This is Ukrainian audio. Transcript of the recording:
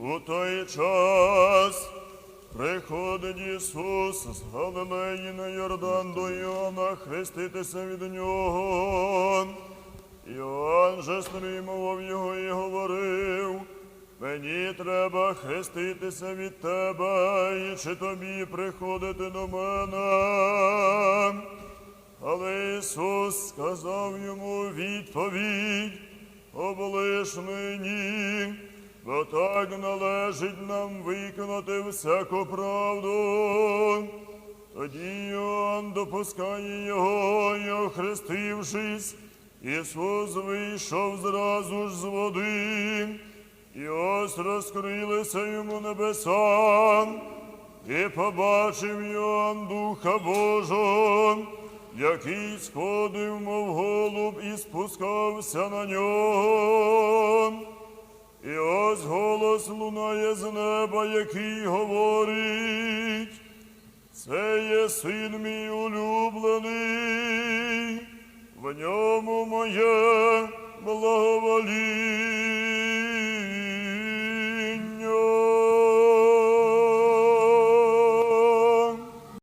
У той час приходить Ісус з Галилеї на Йордан до Іоанна хреститися від нього. Іоанн же стримував його і говорив, мені треба хреститися від тебе, і чи тобі приходити до мене? Але Ісус сказав йому відповідь, облиш мені, бо так належить нам виконати всяку правду. Тоді Іоанн допускає його, і охрестившись, Ісус вийшов зразу ж з води, і ось розкрилися йому небеса, і побачив Йоанн Духа Божого, який сходив, мов голуб, і спускався на нього. Голос лунає з неба, який говорить, це є син мій улюблений, в ньому моє.